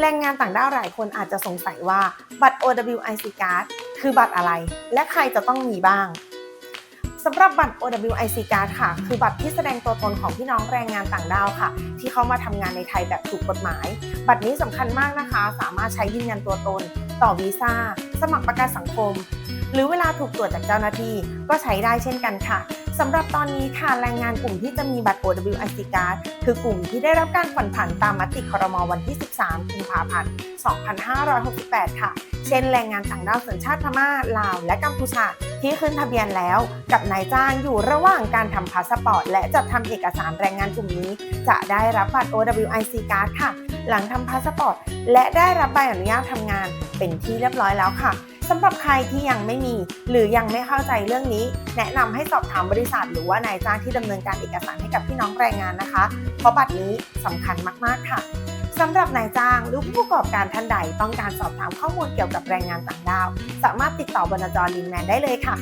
แรงงานต่างด้าวหลายคนอาจจะสงสัยว่าบัตร OWIC Card คือบัตรอะไร และใครจะต้องมีบ้างสำหรับบัตร OWIC Card ค่ะ คือบัตรที่แสดงตัวตนของพี่น้องแรงงานต่างด้าวค่ะ ที่เข้ามาทำงานในไทยแบบถูกกฎหมาย บัตรนี้สำคัญมากนะคะ สามารถใช้ยืนยันตัวตน ต่อวีซ่า สมัครประกันสังคม หรือเวลาถูกตรวจจากเจ้าหน้าที่ก็ใช้ได้เช่นกันค่ะ สำหรับตอนนี้ค่ะแรงงานกลุ่มที่จะมีบัตร OWIC Card คือกลุ่มที่ได้รับการผ่อนผันตามมติครมวันที่ 13 กุมภาพันธ์ 2568 ค่ะ เช่นแรงงานต่างด้าวสัญชาติพม่า ลาว และกัมพูชาที่ขึ้นทะเบียนแล้ว กับนายจ้างอยู่ระหว่างการทำพาสปอร์ต และจัดทำเอกสารแรงงานกลุ่มนี้ จะได้รับบัตร OWIC Card ค่ะ หลังทำพาสปอร์ต และได้รับใบอนุญาตทำงานเป็นที่เรียบร้อยแล้วค่ะ สำหรับใครที่ยังไม่มี หรือยังไม่เข้าใจเรื่องนี้ แนะนำให้สอบถามบริษัท หรือว่านายจ้างที่ดำเนินการเอกสารให้กับพี่น้องแรงงานนะคะ เพราะบัตรนี้สำคัญมากๆค่ะสำหรับนายจ้างหรือผู้ประกอบการท่านใดต้องการสอบถามข้อมูลเกี่ยวกับแรงงานต่างด้าว สามารถติดต่อบรรจอลินแมนได้เลยค่ะ